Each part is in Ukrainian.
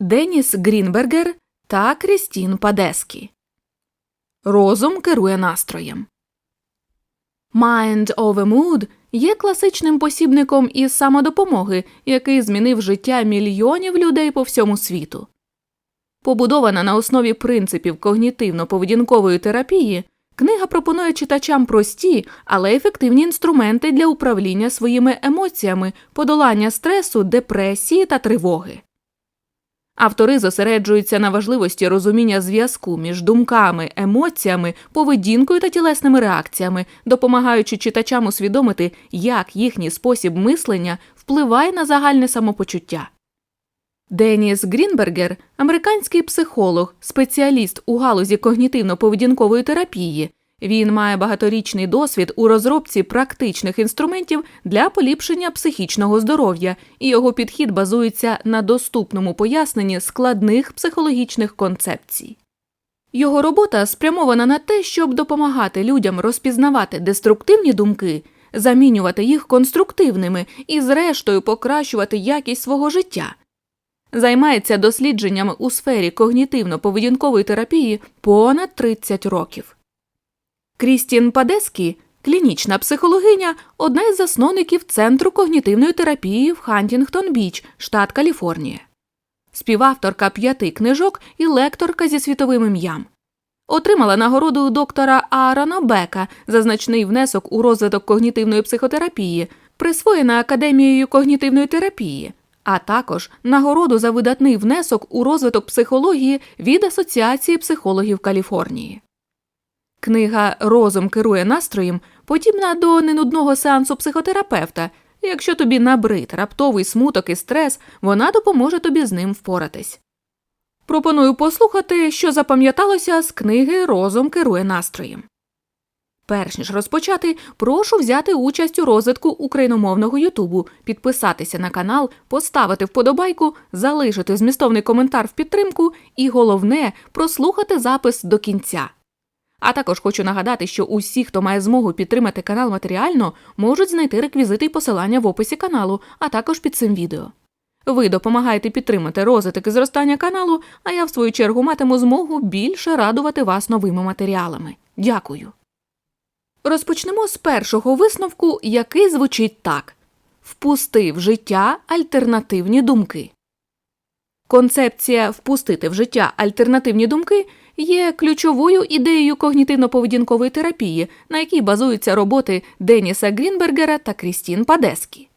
Деніс Грінбергер та Крістін Падескі. Розум керує настроєм. Mind over Mood є класичним посібником із самодопомоги, який змінив життя мільйонів людей по всьому світу. Побудована на основі принципів когнітивно-поведінкової терапії, книга пропонує читачам прості, але ефективні інструменти для управління своїми емоціями, подолання стресу, депресії та тривоги. Автори зосереджуються на важливості розуміння зв'язку між думками, емоціями, поведінкою та тілесними реакціями, допомагаючи читачам усвідомити, як їхній спосіб мислення впливає на загальне самопочуття. Деніс Грінбергер, американський психолог, спеціаліст у галузі когнітивно-поведінкової терапії. Він має багаторічний досвід у розробці практичних інструментів для поліпшення психічного здоров'я, і його підхід базується на доступному поясненні складних психологічних концепцій. Його робота спрямована на те, щоб допомагати людям розпізнавати деструктивні думки, замінювати їх конструктивними і, зрештою, покращувати якість свого життя. Займається дослідженнями у сфері когнітивно-поведінкової терапії понад 30 років. Крістін Падескі, клінічна психологиня, одна із засновників Центру когнітивної терапії в Хантінгтон Біч, штат Каліфорнія, співавторка п'яти книжок і лекторка зі світовим ім'ям. Отримала нагороду доктора Аарона Бека за значний внесок у розвиток когнітивної психотерапії, присвоєна Академією когнітивної терапії, а також нагороду за видатний внесок у розвиток психології від Асоціації психологів Каліфорнії. Книга Розум керує настроєм подібна до ненудного сеансу психотерапевта. Якщо тобі набрид раптовий смуток і стрес, вона допоможе тобі з ним впоратись. Пропоную послухати, що запам'яталося з книги Розум керує настроєм. Перш ніж розпочати, прошу взяти участь у розвитку україномовного Ютубу, підписатися на канал, поставити вподобайку, залишити змістовний коментар в підтримку і головне прослухати запис до кінця. А також хочу нагадати, що усі, хто має змогу підтримати канал матеріально, можуть знайти реквізити і посилання в описі каналу, а також під цим відео. Ви допомагаєте підтримати розвиток і зростання каналу, а я в свою чергу матиму змогу більше радувати вас новими матеріалами. Дякую. Розпочнемо з першого висновку, який звучить так: Впусти в життя альтернативні думки. Концепція впустити в життя альтернативні думки є ключовою ідеєю когнітивно-поведінкової терапії, на якій базуються роботи Деніса Грінбергера та Крістін Падескі.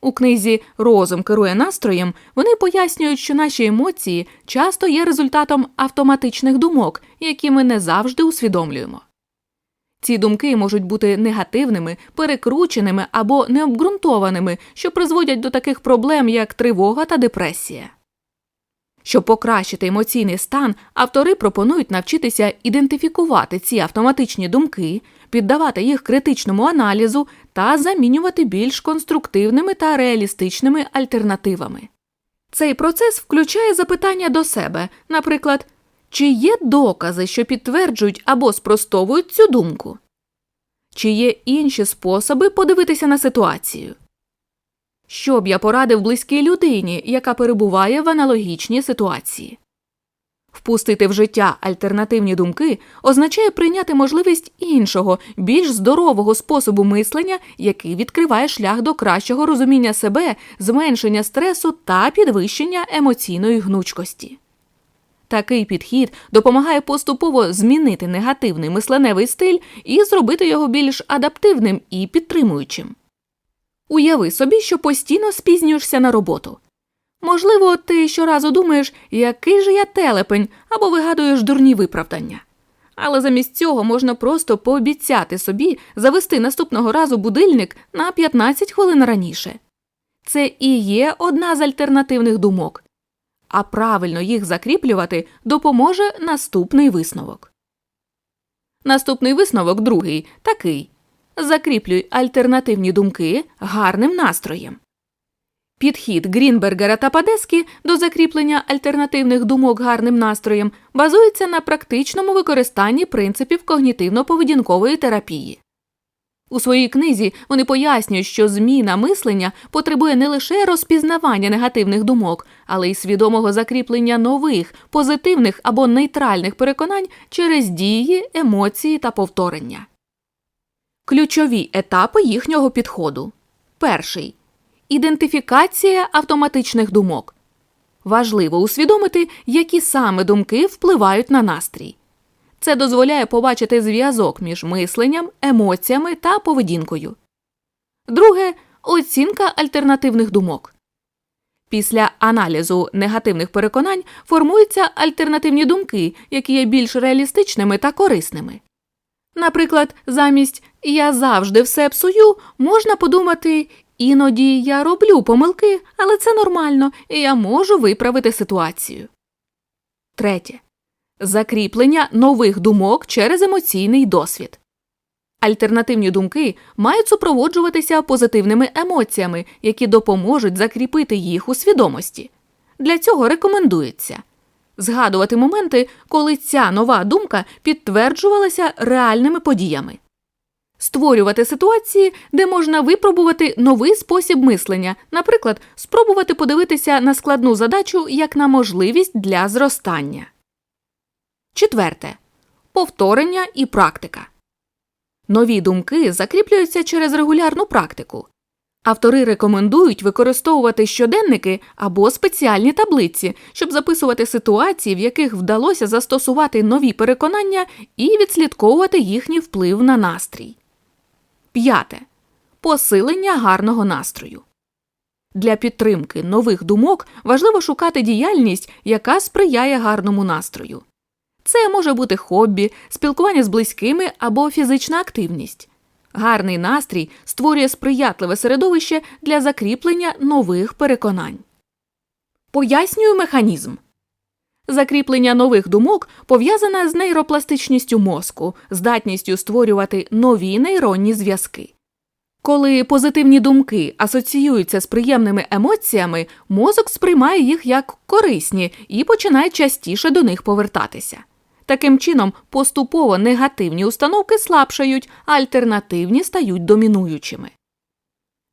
У книзі Розум керує настроєм вони пояснюють, що наші емоції часто є результатом автоматичних думок, які ми не завжди усвідомлюємо. Ці думки можуть бути негативними, перекрученими або необґрунтованими, що призводять до таких проблем, як тривога та депресія. Щоб покращити емоційний стан, автори пропонують навчитися ідентифікувати ці автоматичні думки, піддавати їх критичному аналізу та замінювати більш конструктивними та реалістичними альтернативами. Цей процес включає запитання до себе, наприклад, чи є докази, що підтверджують або спростовують цю думку? Чи є інші способи подивитися на ситуацію? Що б я порадив близькій людині, яка перебуває в аналогічній ситуації? Впустити в життя альтернативні думки означає прийняти можливість іншого, більш здорового способу мислення, який відкриває шлях до кращого розуміння себе, зменшення стресу та підвищення емоційної гнучкості. Такий підхід допомагає поступово змінити негативний мисленевий стиль і зробити його більш адаптивним і підтримуючим. Уяви собі, що постійно спізнюєшся на роботу. Можливо, ти щоразу думаєш, який же я телепень, або вигадуєш дурні виправдання. Але замість цього можна просто пообіцяти собі завести наступного разу будильник на 15 хвилин раніше. Це і є одна з альтернативних думок, а правильно їх закріплювати допоможе наступний висновок. Наступний висновок другий такий закріплюй альтернативні думки гарним настроєм. Підхід Грінбергера та Падескі до закріплення альтернативних думок гарним настроєм базується на практичному використанні принципів когнітивно-поведінкової терапії. У своїй книзі вони пояснюють, що зміна мислення потребує не лише розпізнавання негативних думок, але й свідомого закріплення нових, позитивних або нейтральних переконань через дії, емоції та повторення. Ключові етапи їхнього підходу. Перший ідентифікація автоматичних думок. Важливо усвідомити, які саме думки впливають на настрій. Це дозволяє побачити зв'язок між мисленням, емоціями та поведінкою. Друге оцінка альтернативних думок. Після аналізу негативних переконань формуються альтернативні думки, які є більш реалістичними та корисними. Наприклад, замість я завжди все псую можна подумати іноді я роблю помилки, але це нормально, і я можу виправити ситуацію. Третє. Закріплення нових думок через емоційний досвід. Альтернативні думки мають супроводжуватися позитивними емоціями, які допоможуть закріпити їх у свідомості. Для цього рекомендується згадувати моменти, коли ця нова думка підтверджувалася реальними подіями, створювати ситуації, де можна випробувати новий спосіб мислення, наприклад, спробувати подивитися на складну задачу як на можливість для зростання. Четверте. Повторення і практика. Нові думки закріплюються через регулярну практику. Автори рекомендують використовувати щоденники або спеціальні таблиці, щоб записувати ситуації, в яких вдалося застосувати нові переконання і відслідковувати їхній вплив на настрій. П'яте. Посилення гарного настрою. Для підтримки нових думок важливо шукати діяльність, яка сприяє гарному настрою. Це може бути хобі, спілкування з близькими або фізична активність. Гарний настрій створює сприятливе середовище для закріплення нових переконань. Пояснюю механізм. Закріплення нових думок пов'язане з нейропластичністю мозку, здатністю створювати нові нейронні зв'язки. Коли позитивні думки асоціюються з приємними емоціями, мозок сприймає їх як корисні і починає частіше до них повертатися. Таким чином, поступово негативні установки слабшають, а альтернативні стають домінуючими.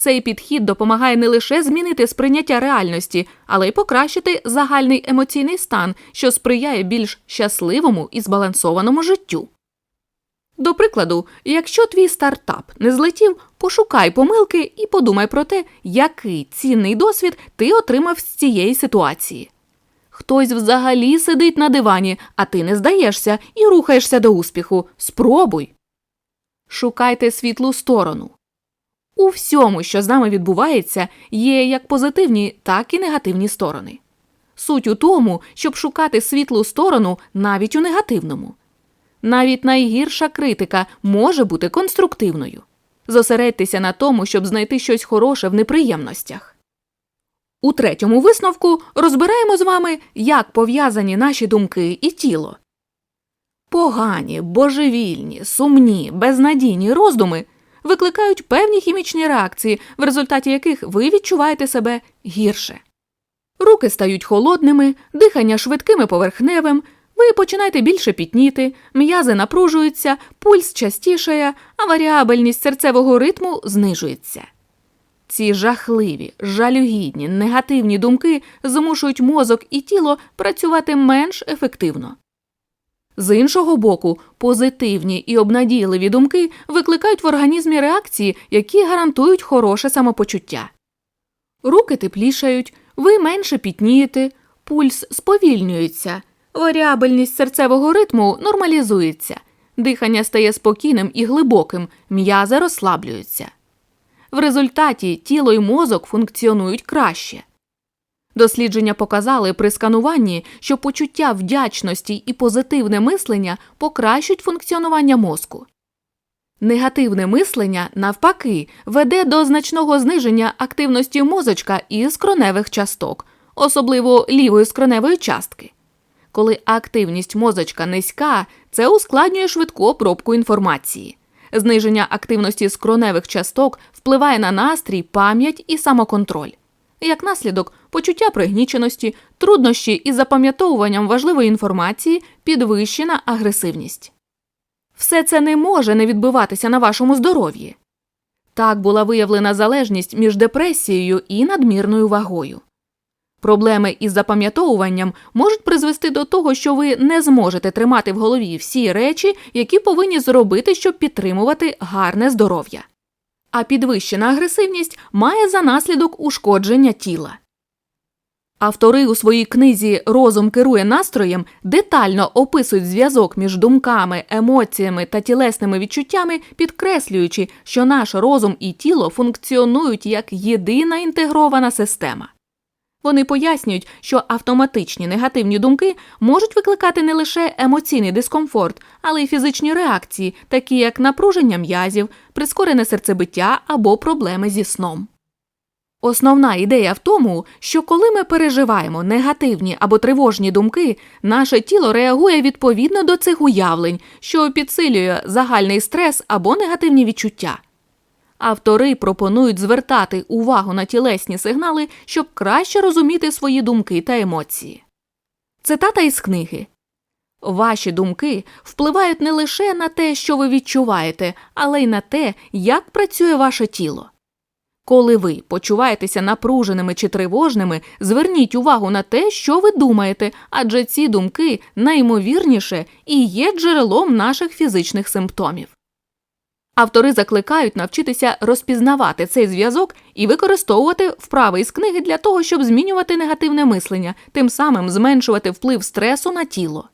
Цей підхід допомагає не лише змінити сприйняття реальності, але й покращити загальний емоційний стан, що сприяє більш щасливому і збалансованому життю. До прикладу, якщо твій стартап не злетів, пошукай помилки і подумай про те, який цінний досвід ти отримав з цієї ситуації. Хтось взагалі сидить на дивані, а ти не здаєшся і рухаєшся до успіху. Спробуй. Шукайте світлу сторону. У всьому, що з нами відбувається, є як позитивні, так і негативні сторони. Суть у тому, щоб шукати світлу сторону навіть у негативному. Навіть найгірша критика може бути конструктивною. Зосередьтеся на тому, щоб знайти щось хороше в неприємностях. У третьому висновку розбираємо з вами, як пов'язані наші думки і тіло. Погані, божевільні, сумні, безнадійні роздуми викликають певні хімічні реакції, в результаті яких ви відчуваєте себе гірше. Руки стають холодними, дихання швидким і поверхневим, ви починаєте більше пітніти, м'язи напружуються, пульс частішає, а варіабельність серцевого ритму знижується. Ці жахливі, жалюгідні, негативні думки змушують мозок і тіло працювати менш ефективно. З іншого боку, позитивні і обнадійливі думки викликають в організмі реакції, які гарантують хороше самопочуття. Руки теплішають, ви менше пітнієте, пульс сповільнюється, варіабельність серцевого ритму нормалізується, дихання стає спокійним і глибоким, м'язи розслаблюються. В результаті тіло й мозок функціонують краще. Дослідження показали при скануванні, що почуття вдячності і позитивне мислення покращують функціонування мозку. Негативне мислення, навпаки, веде до значного зниження активності мозочка і скроневих часток, особливо лівої скроневої частки. Коли активність мозочка низька, це ускладнює швидку обробку інформації. Зниження активності скроневих часток впливає на настрій, пам'ять і самоконтроль. Як наслідок, почуття пригніченості, труднощі із запам'ятовуванням важливої інформації, підвищена агресивність. Все це не може не відбиватися на вашому здоров'ї. Так була виявлена залежність між депресією і надмірною вагою. Проблеми із запам'ятовуванням можуть призвести до того, що ви не зможете тримати в голові всі речі, які повинні зробити, щоб підтримувати гарне здоров'я. А підвищена агресивність має за наслідок ушкодження тіла. Автори у своїй книзі Розум керує настроєм детально описують зв'язок між думками, емоціями та тілесними відчуттями, підкреслюючи, що наш розум і тіло функціонують як єдина інтегрована система. Вони пояснюють, що автоматичні негативні думки можуть викликати не лише емоційний дискомфорт, але й фізичні реакції, такі як напруження м'язів, прискорене серцебиття або проблеми зі сном. Основна ідея в тому, що коли ми переживаємо негативні або тривожні думки, наше тіло реагує відповідно до цих уявлень, що підсилює загальний стрес або негативні відчуття. Автори пропонують звертати увагу на тілесні сигнали, щоб краще розуміти свої думки та емоції. Цитата із книги Ваші думки впливають не лише на те, що ви відчуваєте, але й на те, як працює ваше тіло. Коли ви почуваєтеся напруженими чи тривожними, зверніть увагу на те, що ви думаєте, адже ці думки найімовірніше і є джерелом наших фізичних симптомів. Автори закликають навчитися розпізнавати цей зв'язок і використовувати вправи із книги для того, щоб змінювати негативне мислення, тим самим зменшувати вплив стресу на тіло.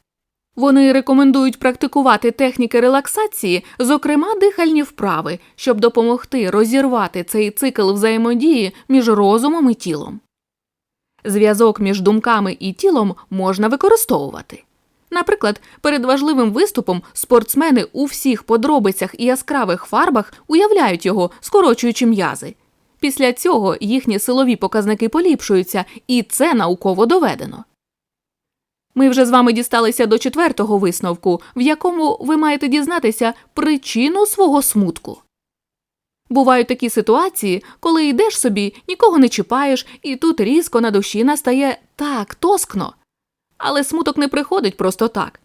Вони рекомендують практикувати техніки релаксації, зокрема дихальні вправи, щоб допомогти розірвати цей цикл взаємодії між розумом і тілом. Зв'язок між думками і тілом можна використовувати. Наприклад, перед важливим виступом спортсмени у всіх подробицях і яскравих фарбах уявляють його, скорочуючи м'язи. Після цього їхні силові показники поліпшуються, і це науково доведено. Ми вже з вами дісталися до четвертого висновку, в якому ви маєте дізнатися причину свого смутку. Бувають такі ситуації, коли йдеш собі, нікого не чіпаєш, і тут різко на душі настає так тоскно. Але смуток не приходить просто так.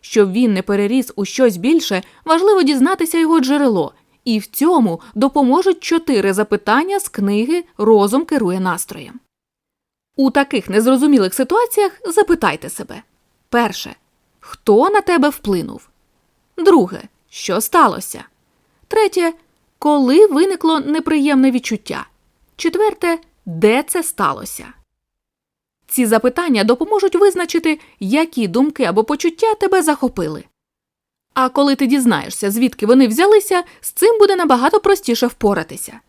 Щоб він не переріс у щось більше, важливо дізнатися його джерело, і в цьому допоможуть чотири запитання з книги Розум керує настроєм. У таких незрозумілих ситуаціях запитайте себе перше. Хто на тебе вплинув? Друге. Що сталося? Третє. Коли виникло неприємне відчуття? Четверте. Де це сталося? Ці запитання допоможуть визначити, які думки або почуття тебе захопили. А коли ти дізнаєшся, звідки вони взялися, з цим буде набагато простіше впоратися.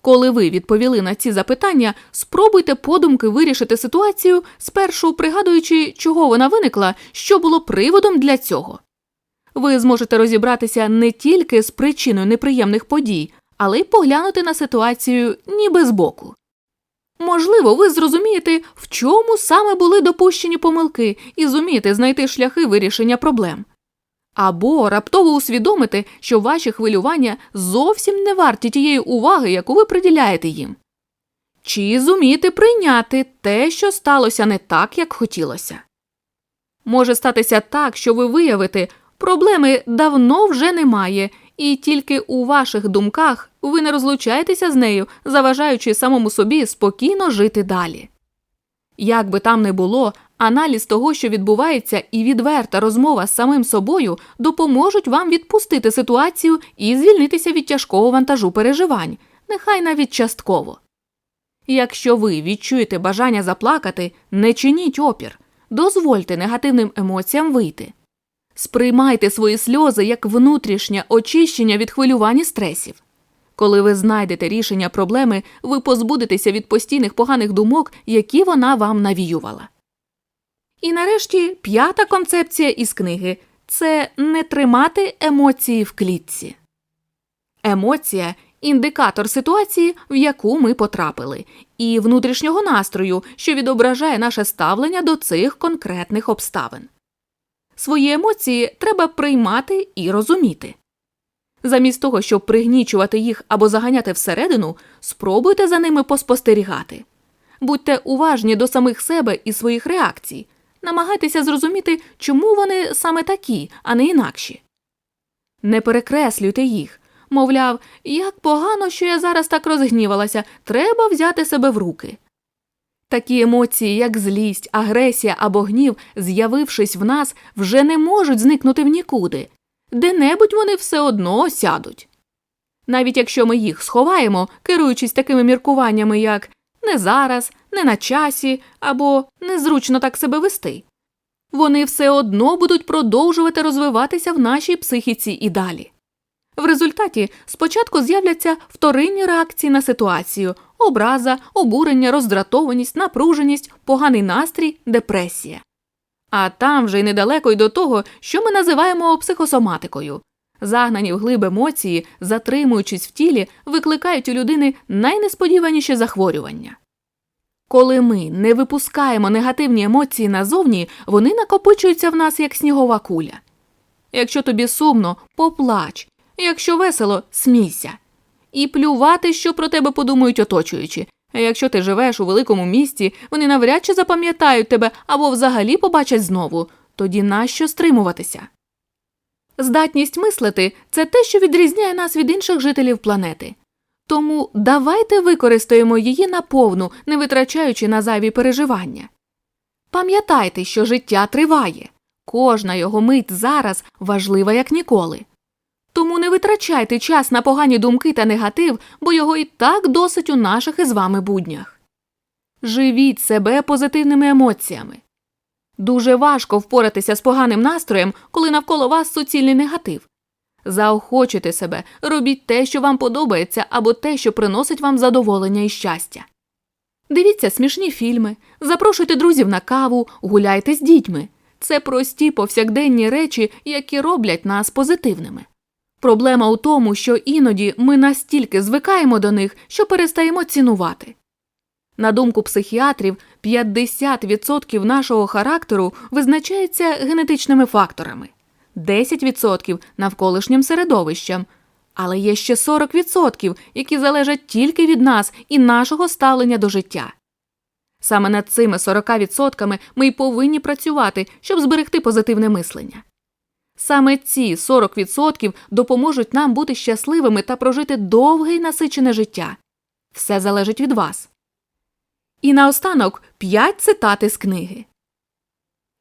Коли ви відповіли на ці запитання, спробуйте подумки вирішити ситуацію, спершу пригадуючи, чого вона виникла, що було приводом для цього. Ви зможете розібратися не тільки з причиною неприємних подій, але й поглянути на ситуацію ніби збоку. Можливо, ви зрозумієте, в чому саме були допущені помилки, і зумієте знайти шляхи вирішення проблем. Або раптово усвідомити, що ваші хвилювання зовсім не варті тієї уваги, яку ви приділяєте їм. Чи зумієте прийняти те, що сталося не так, як хотілося. Може статися так, що ви виявите, проблеми давно вже немає, і тільки у ваших думках ви не розлучаєтеся з нею, заважаючи самому собі спокійно жити далі. Як би там не було, аналіз того, що відбувається, і відверта розмова з самим собою допоможуть вам відпустити ситуацію і звільнитися від тяжкого вантажу переживань, нехай навіть частково. Якщо ви відчуєте бажання заплакати, не чиніть опір, дозвольте негативним емоціям вийти. Сприймайте свої сльози як внутрішнє очищення від хвилювань і стресів. Коли ви знайдете рішення проблеми, ви позбудетеся від постійних поганих думок, які вона вам навіювала. І нарешті п'ята концепція із книги це не тримати емоції в клітці. Емоція індикатор ситуації, в яку ми потрапили, і внутрішнього настрою, що відображає наше ставлення до цих конкретних обставин. Свої емоції треба приймати і розуміти. Замість того, щоб пригнічувати їх або заганяти всередину, спробуйте за ними поспостерігати. Будьте уважні до самих себе і своїх реакцій, намагайтеся зрозуміти, чому вони саме такі, а не інакші. Не перекреслюйте їх, Мовляв, як погано, що я зараз так розгнівалася, треба взяти себе в руки. Такі емоції, як злість, агресія або гнів, з'явившись в нас, вже не можуть зникнути в нікуди, де-небудь вони все одно осядуть. Навіть якщо ми їх сховаємо, керуючись такими міркуваннями, як не зараз, не на часі або незручно так себе вести, вони все одно будуть продовжувати розвиватися в нашій психіці і далі. В результаті спочатку з'являться вторинні реакції на ситуацію образа, обурення, роздратованість, напруженість, поганий настрій, депресія. А там вже й недалеко й до того, що ми називаємо психосоматикою. Загнані в глиб емоції, затримуючись в тілі, викликають у людини найнесподіваніші захворювання. Коли ми не випускаємо негативні емоції назовні, вони накопичуються в нас як снігова куля. Якщо тобі сумно, поплач, якщо весело, смійся. І плювати, що про тебе подумають оточуючі. Якщо ти живеш у великому місті, вони навряд чи запам'ятають тебе або взагалі побачать знову, тоді нащо стримуватися? Здатність мислити це те, що відрізняє нас від інших жителів планети. Тому давайте використаємо її наповну, не витрачаючи на зайві переживання. Пам'ятайте, що життя триває, кожна його мить зараз важлива як ніколи. Тому не витрачайте час на погані думки та негатив, бо його і так досить у наших із вами буднях. Живіть себе позитивними емоціями. Дуже важко впоратися з поганим настроєм, коли навколо вас суцільний негатив. Заохочуйте себе, робіть те, що вам подобається, або те, що приносить вам задоволення і щастя. Дивіться смішні фільми, запрошуйте друзів на каву, гуляйте з дітьми. Це прості повсякденні речі, які роблять нас позитивними. Проблема у тому, що іноді ми настільки звикаємо до них, що перестаємо цінувати. На думку психіатрів, 50% нашого характеру визначається генетичними факторами, 10% навколишнім середовищем, але є ще 40%, які залежать тільки від нас і нашого ставлення до життя. Саме над цими 40% ми й повинні працювати, щоб зберегти позитивне мислення. Саме ці 40% допоможуть нам бути щасливими та прожити довге й насичене життя. Все залежить від вас. І наостанок п'ять цитати з книги.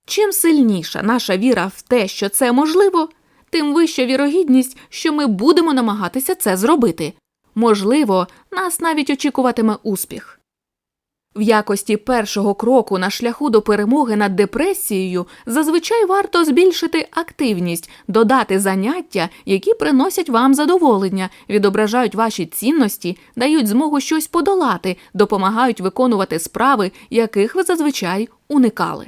Чим сильніша наша віра в те, що це можливо, тим вища вірогідність, що ми будемо намагатися це зробити. Можливо, нас навіть очікуватиме успіх. В якості першого кроку на шляху до перемоги над депресією зазвичай варто збільшити активність, додати заняття, які приносять вам задоволення, відображають ваші цінності, дають змогу щось подолати, допомагають виконувати справи, яких ви зазвичай уникали.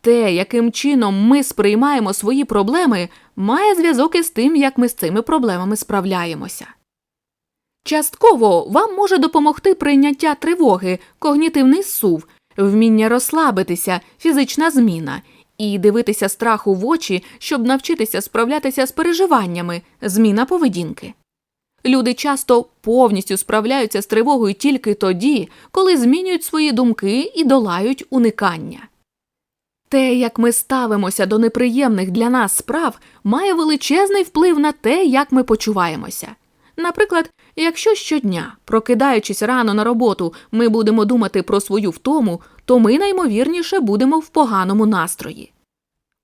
Те, яким чином ми сприймаємо свої проблеми, має зв'язок із тим, як ми з цими проблемами справляємося. Частково вам може допомогти прийняття тривоги, когнітивний сув, вміння розслабитися, фізична зміна і дивитися страху в очі, щоб навчитися справлятися з переживаннями, зміна поведінки. Люди часто повністю справляються з тривогою тільки тоді, коли змінюють свої думки і долають уникання. Те, як ми ставимося до неприємних для нас справ, має величезний вплив на те, як ми почуваємося. Наприклад, якщо щодня, прокидаючись рано на роботу, ми будемо думати про свою втому, то ми наймовірніше будемо в поганому настрої.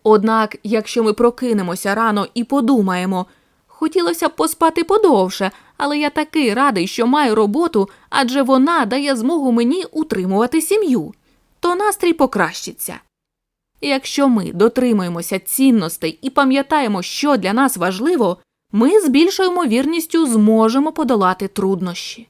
Однак, якщо ми прокинемося рано і подумаємо, хотілося б поспати подовше, але я такий радий, що маю роботу, адже вона дає змогу мені утримувати сім'ю, то настрій покращиться. Якщо ми дотримуємося цінностей і пам'ятаємо, що для нас важливо, ми з більшою ймовірністю зможемо подолати труднощі.